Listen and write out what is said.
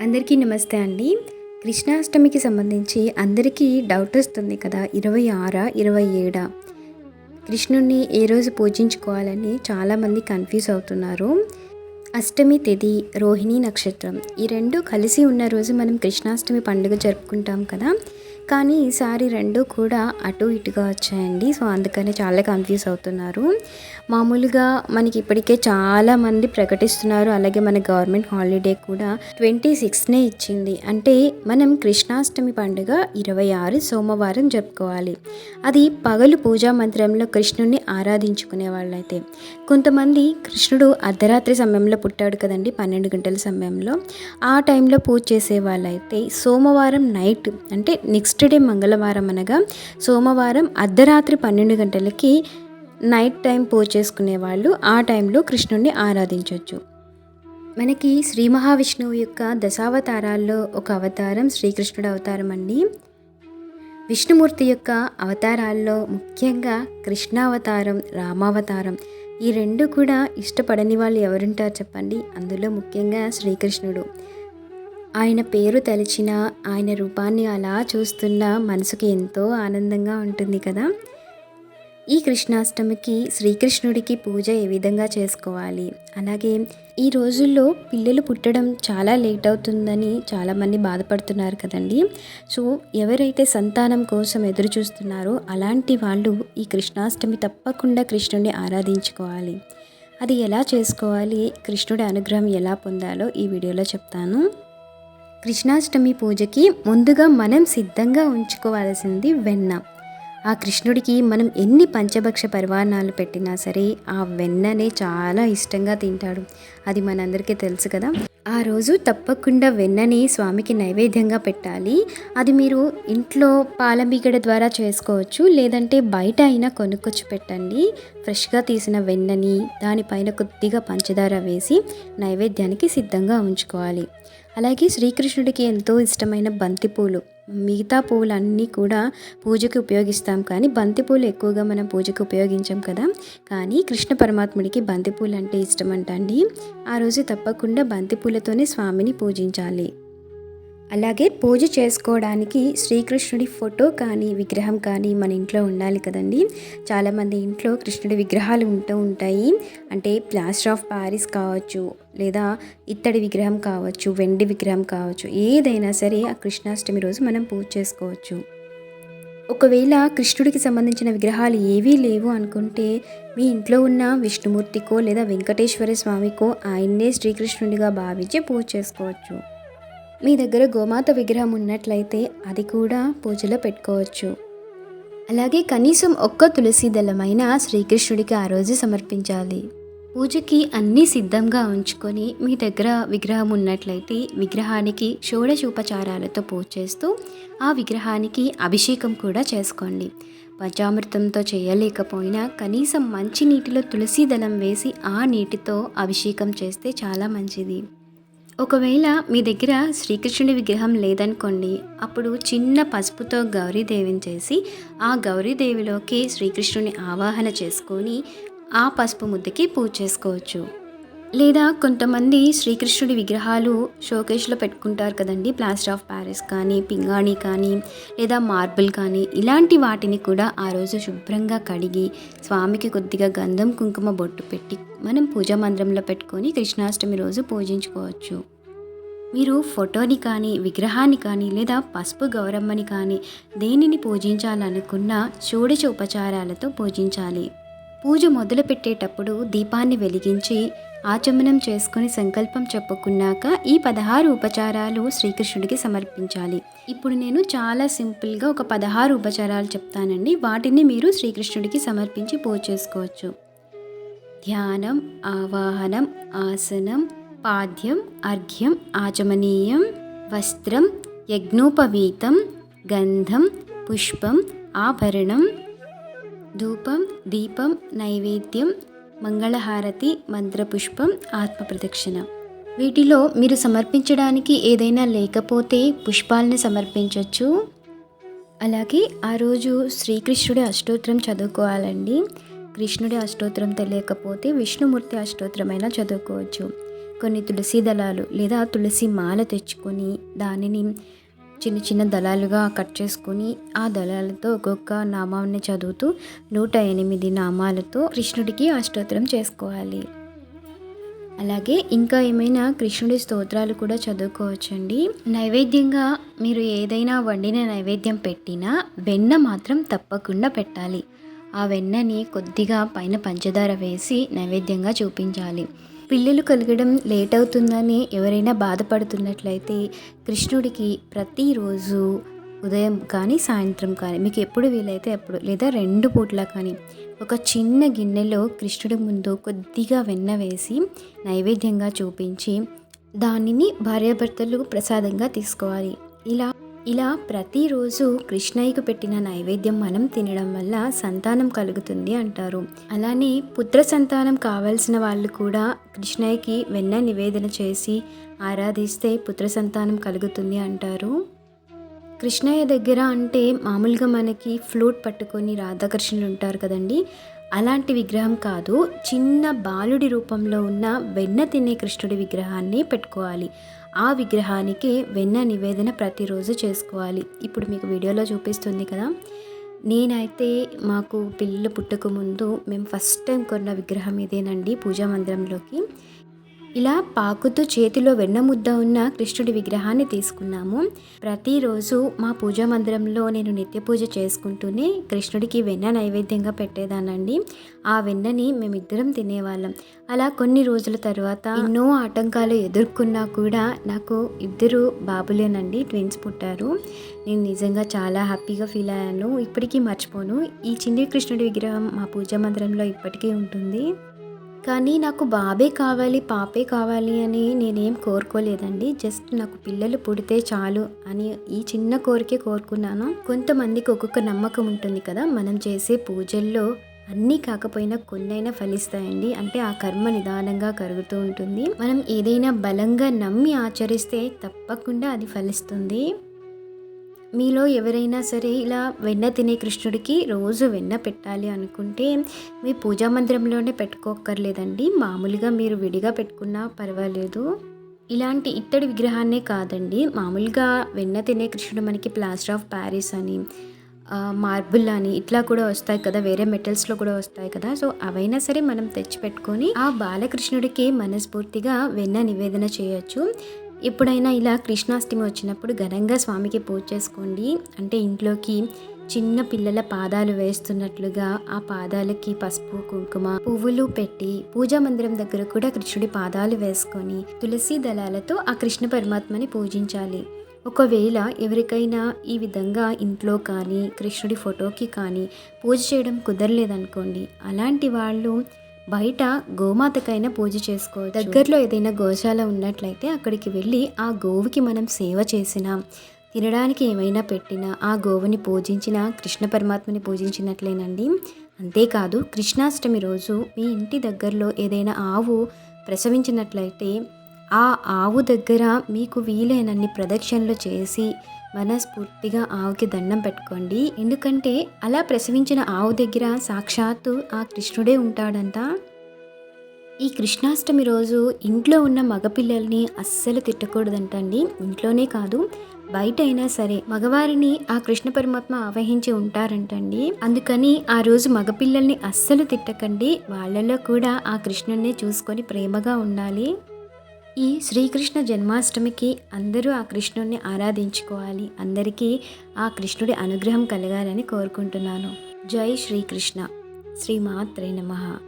అందరికీ నమస్తే అండి. కృష్ణాష్టమికి సంబంధించి అందరికీ డౌట్ వస్తుంది కదా ఇరవై ఆరా ఇరవై ఏడా? కృష్ణుణ్ణి ఏ రోజు పూజించుకోవాలని చాలామంది కన్ఫ్యూజ్ అవుతున్నారు. అష్టమి తిథి రోహిణి నక్షత్రం ఈ రెండు కలిసి ఉన్న రోజు మనం కృష్ణాష్టమి పండుగ జరుపుకుంటాం కదా. కానీ ఈసారి రెండు కూడా అటు ఇటుగా వచ్చాయండి. సో అందుకని చాలా కన్ఫ్యూజ్ అవుతున్నారు. మామూలుగా మనకి ఇప్పటికే చాలా మంది ప్రకటిస్తున్నారు. అలాగే మన గవర్నమెంట్ హాలిడే కూడా ట్వంటీ సిక్స్నే ఇచ్చింది. అంటే మనం కృష్ణాష్టమి పండుగ ఇరవై ఆరు సోమవారం జరుపుకోవాలి. అది పగలు పూజా మందిరంలో కృష్ణుడిని ఆరాధించుకునే వాళ్ళైతే. కొంతమంది కృష్ణుడు అర్ధరాత్రి సమయంలో పుట్టాడు కదండి పన్నెండు గంటల సమయంలో. ఆ టైంలో పూజ చేసే వాళ్ళైతే సోమవారం నైట్ అంటే నెక్స్ట్ డే మంగళవారం అనగా సోమవారం అర్ధరాత్రి పన్నెండు గంటలకి నైట్ టైం పూజ చేసుకునే వాళ్ళు ఆ టైంలో కృష్ణుడిని ఆరాధించవచ్చు మనకి శ్రీ మహావిష్ణువు యొక్క దశావతారాల్లో ఒక అవతారం శ్రీకృష్ణుడు అవతారం అండి. విష్ణుమూర్తి యొక్క అవతారాల్లో ముఖ్యంగా కృష్ణావతారం రామావతారం ఈ రెండు కూడా ఇష్టపడని వాళ్ళు ఎవరుంటారు చెప్పండి? అందులో ముఖ్యంగా శ్రీకృష్ణుడు. ఆయన పేరు తలిచిన ఆయన రూపాన్ని అలా చూస్తున్న మనసుకి ఎంతో ఆనందంగా ఉంటుంది కదా. ఈ కృష్ణాష్టమికి శ్రీకృష్ణుడికి పూజ ఏ విధంగా చేసుకోవాలి? అలాగే ఈ రోజుల్లో పిల్లలు పుట్టడం చాలా లేట్ అవుతుందని చాలామంది బాధపడుతున్నారు కదండి. సో ఎవరైతే సంతానం కోసం ఎదురు చూస్తున్నారో అలాంటి వాళ్ళు ఈ కృష్ణాష్టమి తప్పకుండా కృష్ణుడిని ఆరాధించుకోవాలి. అది ఎలా చేసుకోవాలి? కృష్ణుడి అనుగ్రహం ఎలా పొందాలో ఈ వీడియోలో చెప్తాను. కృష్ణాష్టమి పూజకి ముందుగా మనం సిద్ధంగా ఉంచుకోవాల్సింది వెన్న. ఆ కృష్ణుడికి మనం ఎన్ని పంచభక్ష పరిమాణాలు పెట్టినా సరే ఆ వెన్ననే చాలా ఇష్టంగా తింటాడు. అది మనందరికీ తెలుసు కదా. ఆ రోజు తప్పకుండా వెన్నని స్వామికి నైవేద్యంగా పెట్టాలి. అది మీరు ఇంట్లో పాలమీగడ ద్వారా చేసుకోవచ్చు. లేదంటే బయట అయినా కొనుక్కొచ్చి పెట్టండి. ఫ్రెష్గా తీసిన వెన్నని దానిపైన కొద్దిగా పంచదార వేసి నైవేద్యానికి సిద్ధంగా ఉంచుకోవాలి. అలాగే శ్రీకృష్ణుడికి ఎంతో ఇష్టమైన బంతిపూలు మిగతా పువ్వులన్నీ కూడా పూజకి ఉపయోగిస్తాం. కానీ బంతిపూలు ఎక్కువగా మనం పూజకి ఉపయోగించాం కదా. కానీ కృష్ణ పరమాత్ముడికి బంతిపూలు అంటే ఇష్టం అంటండి ఆ రోజు తప్పకుండా బంతిపూలతోనే స్వామిని పూజించాలి. అలాగే పూజ చేసుకోవడానికి శ్రీకృష్ణుడి ఫోటో కానీ విగ్రహం కానీ మన ఇంట్లో ఉండాలి కదండి. చాలామంది ఇంట్లో కృష్ణుడి విగ్రహాలు ఉంటూ ఉంటాయి. అంటే ప్లాస్టర్ ఆఫ్ ప్యారిస్ కావచ్చు లేదా ఇత్తడి విగ్రహం కావచ్చు వెండి విగ్రహం కావచ్చు ఏదైనా సరే ఆ కృష్ణాష్టమి రోజు మనం పూజ చేసుకోవచ్చు. ఒకవేళ కృష్ణుడికి సంబంధించిన విగ్రహాలు ఏవీ లేవు అనుకుంటే మీ ఇంట్లో ఉన్న విష్ణుమూర్తికో లేదా వెంకటేశ్వర స్వామికో ఆయన్నే శ్రీకృష్ణుడిగా భావించి పూజ చేసుకోవచ్చు. మీ దగ్గర గోమాత విగ్రహం ఉన్నట్లయితే అది కూడా పూజలో పెట్టుకోవచ్చు. అలాగే కనీసం ఒక్క తులసి దళమైన శ్రీకృష్ణుడికి ఆ రోజు సమర్పించాలి. పూజకి అన్నీ సిద్ధంగా ఉంచుకొని మీ దగ్గర విగ్రహం ఉన్నట్లయితే విగ్రహానికి షోడశోపచారాలతో పూజ చేస్తూ ఆ విగ్రహానికి అభిషేకం కూడా చేసుకోండి. పంచామృతంతో చేయలేకపోయినా కనీసం మంచి నీటిలో తులసి దళం వేసి ఆ నీటితో అభిషేకం చేస్తే చాలా మంచిది. ఒకవేళ మీ దగ్గర శ్రీకృష్ణుడి విగ్రహం లేదనుకోండి అప్పుడు చిన్న పసుపుతో గౌరీదేవిని చేసి ఆ గౌరీదేవిలోకి శ్రీకృష్ణుని ఆవాహన చేసుకొని ఆ పసుపు ముద్దకి పూజ చేసుకోవచ్చు. లేదా కొంతమంది శ్రీకృష్ణుడి విగ్రహాలు షోకేష్లో పెట్టుకుంటారు కదండి ప్లాస్టర్ ఆఫ్ ప్యారిస్ కానీ పింగాణి కానీ లేదా మార్బుల్ కానీ ఇలాంటి వాటిని కూడా ఆ రోజు శుభ్రంగా కడిగి స్వామికి కొద్దిగా గంధం కుంకుమ బొట్టు పెట్టి మనం పూజా మందిరంలో పెట్టుకొని కృష్ణాష్టమి రోజు పూజించుకోవచ్చు. మీరు ఫోటోని కానీ విగ్రహాన్ని కానీ లేదా పసుపు గౌరమ్మని కానీ దేనిని పూజించాలనుకున్నా షోడశ ఉపచారాలతో పూజించాలి. పూజ మొదలుపెట్టేటప్పుడు దీపాన్ని వెలిగించి ఆచమనం చేసుకుని సంకల్పం చెప్పుకున్నాక ఈ పదహారు ఉపచారాలు శ్రీకృష్ణుడికి సమర్పించాలి. ఇప్పుడు నేను చాలా సింపుల్గా ఒక పదహారు ఉపచారాలు చెప్తానండి. వాటిని మీరు శ్రీకృష్ణుడికి సమర్పించి పూజ చేసుకోవచ్చు. ధ్యానం ఆవాహనం ఆసనం పాద్యం అర్ఘ్యం ఆచమనీయం వస్త్రం యజ్ఞోపవీతం గంధం పుష్పం ఆభరణం ధూపం దీపం నైవేద్యం మంగళహారతి మంత్రపుష్పం ఆత్మప్రదక్షిణ. వీటిలో మీరు సమర్పించడానికి ఏదైనా లేకపోతే పుష్పాలను సమర్పించవచ్చు అలాగే ఆ రోజు శ్రీకృష్ణుడి అష్టోత్తరం చదువుకోవాలండి. కృష్ణుడి అష్టోత్తరం తెలియకపోతే విష్ణుమూర్తి అష్టోత్తరమైనా చదువుకోవచ్చు. కొన్ని తులసి దళాలు లేదా తులసి మాల తెచ్చుకొని దానిని చిన్న చిన్న దళాలుగా కట్ చేసుకొని ఆ దళాలతో ఒక్కొక్క నామాన్ని చదువుతూ నూట ఎనిమిది నామాలతో కృష్ణుడికి అష్టోత్తరం చేసుకోవాలి. అలాగే ఇంకా ఏమైనా కృష్ణుడి స్తోత్రాలు కూడా చదువుకోవచ్చండి. నైవేద్యంగా మీరు ఏదైనా వండిన నైవేద్యం పెట్టినా వెన్న మాత్రం తప్పకుండా పెట్టాలి. ఆ వెన్నని కొద్దిగా పైన పంచదార వేసి నైవేద్యంగా చూపించాలి. పిల్లలు కలగడం లేట్ అవుతుందని ఎవరైనా బాధపడుతున్నట్లయితే కృష్ణుడికి ప్రతిరోజు ఉదయం కానీ సాయంత్రం కానీ మీకు ఎప్పుడు వీలైతే అప్పుడు లేదా రెండు పూట్ల కానీ ఒక చిన్న గిన్నెలో కృష్ణుడి ముందు కొద్దిగా వెన్న వేసి నైవేద్యంగా చూపించి దానిని భార్యాభర్తలు ప్రసాదంగా తీసుకోవాలి. ఇలా ఇలా ప్రతిరోజు కృష్ణయ్యకు పెట్టిన నైవేద్యం మనం తినడం వల్ల సంతానం కలుగుతుంది అంటారు. అలానే పుత్ర సంతానం కావాల్సిన వాళ్ళు కూడా కృష్ణయ్యకి వెన్న నివేదన చేసి ఆరాధిస్తే పుత్ర సంతానం కలుగుతుంది అంటారు. కృష్ణయ్య దగ్గర అంటే మామూలుగా మనకి ఫ్లూట్ పట్టుకొని రాధాకృష్ణులు ఉంటారు కదండి. అలాంటి విగ్రహం కాదు చిన్న బాలుడి రూపంలో ఉన్న వెన్న తినే కృష్ణుడి విగ్రహాన్ని పెట్టుకోవాలి. ఆ విగ్రహానికి వెన్న నివేదన ప్రతిరోజు చేసుకోవాలి. ఇప్పుడు మీకు వీడియోలో చూపిస్తుంది కదా. నేనైతే మాకు పిల్లలు పుట్టకముందు మేము ఫస్ట్ టైం కొన్న విగ్రహం ఇదేనండి పూజా మందిరంలోకి. ఇలా పాకుతూ చేతిలో వెన్న ముద్ద ఉన్న కృష్ణుడి విగ్రహాన్ని తీసుకున్నాము. ప్రతిరోజు మా పూజా మందిరంలో నేను నిత్య పూజ చేసుకుంటూనే కృష్ణుడికి వెన్న నైవేద్యంగా పెట్టేదానండి ఆ వెన్నని మేమిద్దరం తినేవాళ్ళం. అలా కొన్ని రోజుల తర్వాత ఎన్నో ఆటంకాలు ఎదుర్కొన్నా కూడా నాకు ఇద్దరు బాబులేనండి ట్విన్స్ పుట్టారు. నేను నిజంగా చాలా హ్యాపీగా ఫీల్ అయ్యాను. ఇప్పటికీ మర్చిపోను. ఈ చిన్ని కృష్ణుడి విగ్రహం మా పూజా మందిరంలో ఇప్పటికీ ఉంటుంది. కానీ నాకు బాబే కావాలి పాపే కావాలి అని నేనేం కోరుకోలేదండి. జస్ట్ నాకు పిల్లలు పుడితే చాలు అని ఈ చిన్న కోరికే కోరుకున్నాను. కొంతమందికి ఒక్కొక్క నమ్మకం ఉంటుంది కదా మనం చేసే పూజల్లో అన్నీ కాకపోయినా కొన్నైనా ఫలిస్తాయండి. అంటే ఆ కర్మ నిదానంగా కరుగుతూ ఉంటుంది. మనం ఏదైనా బలంగా నమ్మి ఆచరిస్తే తప్పకుండా అది ఫలిస్తుంది. మీలో ఎవరైనా సరే ఇలా వెన్న తినే కృష్ణుడికి రోజు వెన్న పెట్టాలి అనుకుంటే మీ పూజా మందిరంలోనే పెట్టుకోక్కర్లేదండి. మామూలుగా మీరు విడిగా పెట్టుకున్నా పర్వాలేదు. ఇలాంటి ఇత్తడి విగ్రహాన్నే కాదండి. మామూలుగా వెన్న తినే కృష్ణుడు మనకి ప్లాస్టర్ ఆఫ్ ప్యారిస్ అని మార్బుల్ అని ఇట్లా కూడా వస్తాయి కదా. వేరే మెటల్స్లో కూడా వస్తాయి కదా. సో అవైనా సరే మనం తెచ్చిపెట్టుకొని ఆ బాలకృష్ణుడికి మనస్ఫూర్తిగా వెన్న నివేదన చేయొచ్చు. ఎప్పుడైనా ఇలా కృష్ణాష్టమి వచ్చినప్పుడు ఘనంగా స్వామికి పూజ చేసుకోండి. అంటే ఇంట్లోకి చిన్న పిల్లల పాదాలు వేస్తున్నట్లుగా ఆ పాదాలకి పసుపు కుంకుమ పువ్వులు పెట్టి పూజా మందిరం దగ్గర కూడా కృష్ణుడి పాదాలు వేసుకొని తులసి దళాలతో ఆ కృష్ణ పరమాత్మని పూజించాలి. ఒకవేళ ఎవరికైనా ఈ విధంగా ఇంట్లో కానీ కృష్ణుడి ఫోటోకి కానీ పూజ చేయడం కుదరలేదనుకోండి. అలాంటి వాళ్ళు బయట గోమాతకైనా పూజ చేసుకో దగ్గరలో ఏదైనా గోశాల ఉన్నట్లయితే అక్కడికి వెళ్ళి ఆ గోవుకి మనం సేవ చేసినా తినడానికి ఏమైనా పెట్టినా ఆ గోవుని పూజించిన కృష్ణ పరమాత్మని పూజించినట్లేనండి. అంతేకాదు కృష్ణాష్టమి రోజు మీ ఇంటి దగ్గరలో ఏదైనా ఆవు ప్రసవించినట్లయితే ఆ ఆవు దగ్గర మీకు వీలైనన్ని ప్రదక్షిణలు చేసి మనస్ఫూర్తిగా ఆవుకి దండం పెట్టుకోండి. ఎందుకంటే అలా ప్రసవించిన ఆవు దగ్గర సాక్షాత్తు ఆ కృష్ణుడే ఉంటాడంట. ఈ కృష్ణాష్టమి రోజు ఇంట్లో ఉన్న మగపిల్లల్ని అస్సలు తిట్టకూడదంటండి. ఇంట్లోనే కాదు బయట అయినా సరే మగవారిని ఆ కృష్ణ పరమాత్మ ఆవహించి ఉంటారంటండి. అందుకని ఆ రోజు మగపిల్లల్ని అస్సలు తిట్టకండి. వాళ్ళలో కూడా ఆ కృష్ణుణ్ణి చూసుకొని ప్రేమగా ఉండాలి. ఈ శ్రీకృష్ణ జన్మాష్టమికి అందరూ ఆ కృష్ణుడిని ఆరాధించుకోవాలి. అందరికీ ఆ కృష్ణుడి అనుగ్రహం కలగాలని కోరుకుంటున్నాను. జై శ్రీకృష్ణ. శ్రీమాత్రే నమ.